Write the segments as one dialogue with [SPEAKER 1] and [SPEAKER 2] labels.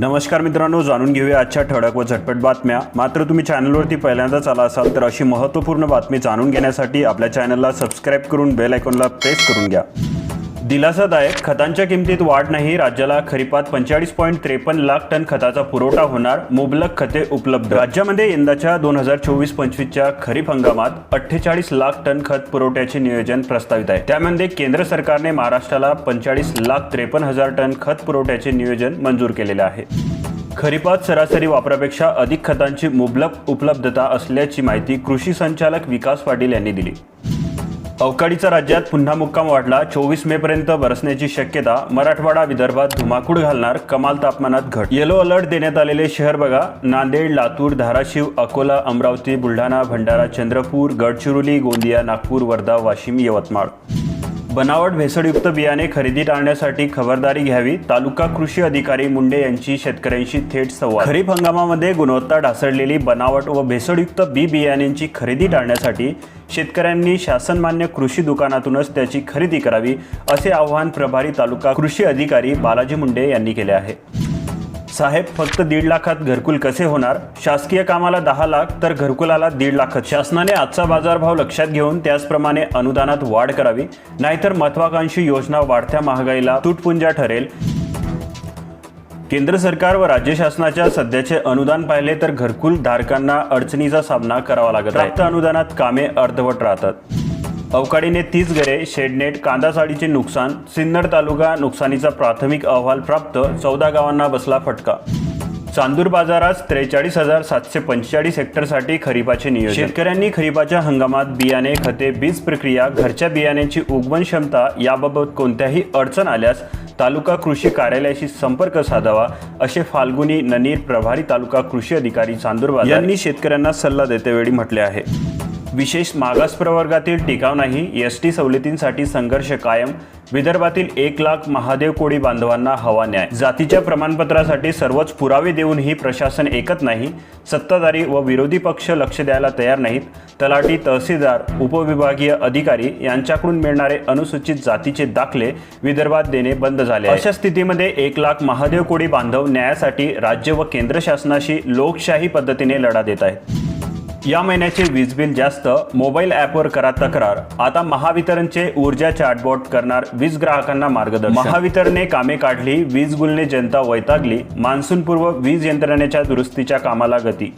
[SPEAKER 1] नमस्कार मित्रांनो जाणून घेऊया आजच्या ठळक व झटपट बातम्या. मात्र तुम्ही चॅनलवरती पहिल्यांदाच आला असाल तर अशी महत्त्वपूर्ण बातमी जाणून घेण्यासाठी आपल्या चॅनलला सबस्क्राईब करून बेल आयकॉनला प्रेस करून घ्या. दिलासादायक खतांच्या किमतीत वाढ नाही राज्याला खरीपात पंचेचाळीस पॉईंट त्रेपन्न लाख टन खताचा पुरवठा होणार मुबलक खते उपलब्ध. राज्यामध्ये यंदाच्या दोन हजार चोवीस पंचवीसच्या खरीप हंगामात अठ्ठेचाळीस लाख टन खत पुरवठ्याचे नियोजन प्रस्तावित आहे. त्यामध्ये केंद्र सरकारने महाराष्ट्राला पंचेचाळीस लाख त्रेपन्न हजार टन खत पुरवठ्याचे नियोजन मंजूर केलेले आहे. खरीपात सरासरी वापरापेक्षा अधिक खतांची मुबलक उपलब्धता असल्याची माहिती कृषी संचालक विकास पाटील यांनी दिली. अवकाळीचा राज्यात पुन्हा मुक्काम वाढला. चोवीस मे पर्यंत बरसण्याची शक्यता. मराठवाडा विदर्भात धुमाकूळ घालणार. कमाल तापमानात घट. येलो अलर्ट देण्यात आलेले शहर बघा. नांदेड लातूर धाराशिव अकोला अमरावती बुलढाणा भंडारा चंद्रपूर गडचिरोली गोंदिया नागपूर वर्धा वाशिम यवतमाळ. बनावट भेसळयुक्त बियाणे खरेदी टाळण्यासाठी खबरदारी घ्यावी तालुका कृषी अधिकारी मुंडे यांची शेतकऱ्यांशी थेट संवाद. खरीप हंगामामध्ये गुणवत्ता ढासळलेली बनावट व भेसळयुक्त बी बियाण्यांची खरेदी टाळण्यासाठी शेतकऱ्यांनी शासनमान्य कृषी दुकानातूनच त्याची खरेदी करावी असे आवाहन प्रभारी तालुका कृषी अधिकारी बालाजी मुंडे यांनी केले आहे. साहेब फक्त दीड लाखात घरकुल कसे होणार? शासकीय कामाला दहा लाख तर घरकुलाला दीड लाखात. शासनाने आजचा बाजारभाव लक्षात घेऊन त्याचप्रमाणे अनुदानात वाढ करावी नाहीतर महत्वाकांक्षी योजना वाढत्या महागाईला तुटपुंजा ठरेल. केंद्र सरकार व राज्य शासनाच्या सध्याचे अनुदान पाहिले तर घरकुल धारकांना अडचणीचा सामना करावा लागत आहे. प्राप्त अनुदानात कामे अर्धवट राहतात. अवकाळीने तीस घरे शेडनेट कांदा साडीचे नुकसान सिन्नर तालुका नुकसानीचा प्राथमिक अहवाल प्राप्त चौदा गावांना बसला फटका. चांदूर बाजारात त्रेचाळीस हजार सातशे पंचेचाळीस हेक्टरसाठी खरीपाचे नियोजन. शेतकऱ्यांनी खरीपाच्या हंगामात बियाणे खते बीज प्रक्रिया घरच्या बियाण्यांची उगवण क्षमता याबाबत कोणत्याही अडचण आल्यास तालुका कृषी कार्यालयाशी संपर्क साधावा असे फाल्गुनी ननीर प्रभारी तालुका कृषी अधिकारी चांदूरबाजार यांनी शेतकऱ्यांना सल्ला देतेवेळी म्हटले आहे. विशेष मागास प्रवर्गातील टिकाव नाही एस टी सवलतींसाठी संघर्ष कायम विदर्भातील एक लाख महादेव कोळी बांधवांना हवा न्याय. जातीच्या प्रमाणपत्रासाठी सर्वच पुरावे देऊनही प्रशासन ऐकत नाही सत्ताधारी व विरोधी पक्ष लक्ष द्यायला तयार नाहीत तलाठी तहसीलदार उपविभागीय अधिकारी यांच्याकडून मिळणारे अनुसूचित जातीचे दाखले विदर्भात देणे बंद झाले अशा स्थितीमध्ये एक लाख महादेव कोळी बांधव न्यायासाठी राज्य व केंद्र शासनाशी लोकशाही पद्धतीने लढा देत आहेत. या महिन्याचे वीज बिल जास्त मोबाईल ॲपवर करा तक्रार. आता महावितरणचे ऊर्जा चॅटबॉट करणार वीज ग्राहकांना मार्गदर्शन. महावितरणने कामे काढली वीज गुलने जनता वैतागली मान्सूनपूर्व वीज यंत्रणेच्या दुरुस्तीच्या कामाला गती.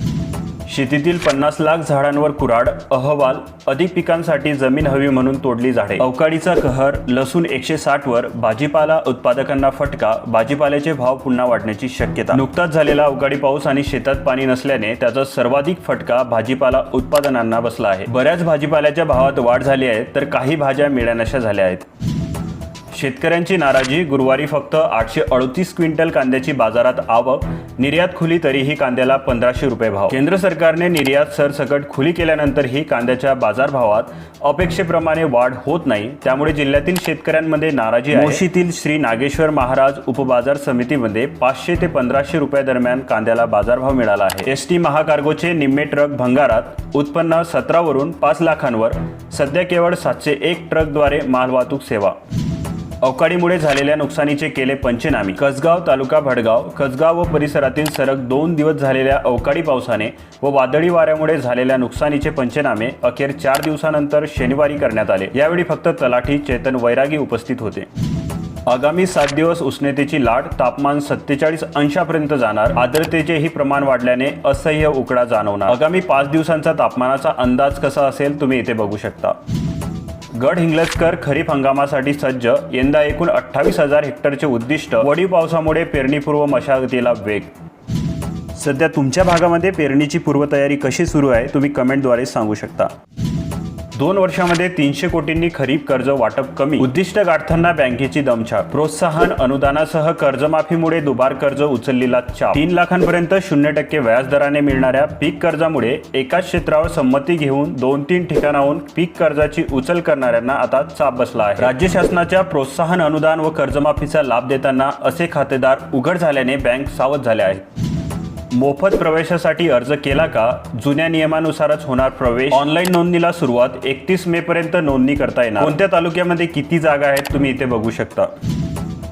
[SPEAKER 1] शेतीतील पन्नास लाख झाडांवर कुराड अहवाल अधिक पिकांसाठी जमीन हवी म्हणून तोडली झाडे. अवकाळीचा कहर लसूण एकशे साठ वर भाजीपाला उत्पादकांना फटका भाजीपाल्याचे भाव पुन्हा वाढण्याची शक्यता. नुकताच झालेला अवकाळी पाऊस आणि शेतात पाणी नसल्याने त्याचा सर्वाधिक फटका भाजीपाला उत्पादनांना बसला आहे. बऱ्याच भाजीपाल्याच्या भावात वाढ झाली आहे तर काही भाज्या मिळण्याशा झाल्या आहेत. शेतकऱ्यांची नाराजी. गुरुवारी फक्त आठशे अडतीस क्विंटल कांद्याची बाजारात आवक. निर्यात खुली तरीही कांद्याला पंधराशे रुपये भाव. केंद्र सरकारने निर्यात सरसकट खुली केल्यानंतरही कांद्याच्या बाजारभावात अपेक्षेप्रमाणे वाढ होत नाही. त्यामुळे जिल्ह्यातील शेतकऱ्यांमध्ये नाराजी मोशीतील श्री नागेश्वर महाराज उपबाजार समितीमध्ये पाचशे ते पंधराशे रुपये दरम्यान कांद्याला बाजारभाव मिळाला आहे. एस टी महाकार्गोचे निम्मे ट्रक भंगारात उत्पन्न सतरावरून पाच लाखांवर. सध्या केवळ सातशे एक ट्रकद्वारे मालवाहतूक सेवा. अवकाळीमुळे झालेल्या नुकसानीचे केले पंचनामे. कसगाव तालुका भडगाव कसगाव व परिसरातील सरक दोन दिवस झालेल्या अवकाळी पावसाने व वादळी वाऱ्यामुळे झालेल्या नुकसानीचे पंचनामे अखेर चार दिवसानंतर शनिवारी करण्यात आले. यावेळी फक्त तलाठी चेतन वैरागी उपस्थित होते. आगामी सात दिवस उष्णतेची लाट तापमान सत्तेचाळीस अंशापर्यंत जाणार. आर्द्रतेचेही प्रमाण वाढल्याने असह्य उकडा जाणवणार. आगामी पाच दिवसांचा तापमानाचा अंदाज कसा असेल तुम्ही इथे बघू शकता. गड हिंगलजकर खरीप हंगामासाठी सज्ज. यंदा एकूण अठ्ठावीस हजार हेक्टरचे उद्दिष्ट. वडी पावसामुळे पेरणीपूर्व मशागतीला वेग. सध्या तुमच्या भागामध्ये पेरणीची पूर्वतयारी कशी सुरू आहे तुम्ही कमेंटद्वारे सांगू शकता. दोन वर्षामध्ये तीनशे कोटींनी खरीप कर्ज वाटप कमी. उद्दिष्ट गाठताना बँकेची दमछाक. प्रोत्साहन अनुदानासह कर्जमाफीमुळे दुबार कर्ज उचललेला चाप. तीन लाखांपर्यंत शून्य टक्के व्याजदराने मिळणाऱ्या पीक कर्जामुळे एकाच क्षेत्रावर संमती घेऊन दोन तीन ठिकाणाहून पीक कर्जाची उचल करणाऱ्यांना आता चाप बसला आहे. राज्य शासनाच्या प्रोत्साहन अनुदान व कर्जमाफीचा लाभ देताना असे खातेदार उघड झाल्याने बँक सावध झाले आहेत मोफत प्रवेशासाठी अर्ज केला का? जुन्या नियमानुसारच होणार प्रवेश. ऑनलाईन नोंदणीला सुरुवात एकतीस मे पर्यंत नोंदणी करता येणार. कोणत्या तालुक्यामध्ये किती जागा आहेत तुम्ही इथे बघू शकता.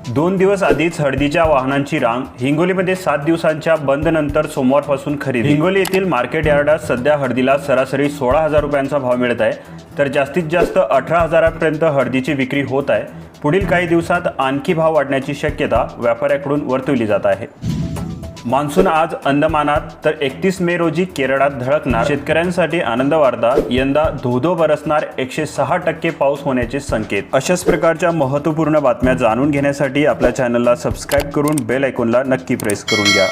[SPEAKER 1] दोन दिवस आधीच हळदीच्या वाहनांची रांग. हिंगोलीमध्ये सात दिवसांच्या बंद नंतर सोमवारपासून खरेदी. हिंगोली येथील मार्केट यार्डात सध्या हळदीला सरासरी सोळा हजार रुपयांचा भाव मिळत आहे. तर जास्तीत जास्त अठरा हजारापर्यंत हळदीची विक्री होत आहे. पुढील काही दिवसात आणखी भाव वाढण्याची शक्यता व्यापाऱ्याकडून वर्तवली जात आहे. मान्सून आज अंदमानात तर एकतीस मे रोजी केरळात धडकणार. शेतकऱ्यांसाठी आनंद वार्ता यंदा धोधो बरसणार एकशे सहा टक्के पाऊस होण्याचे संकेत. अशाच प्रकारच्या महत्त्वपूर्ण बातम्या जाणून घेण्यासाठी आपल्या चॅनलला सबस्क्राईब करून बेल ऐकूनला नक्की प्रेस करून घ्या.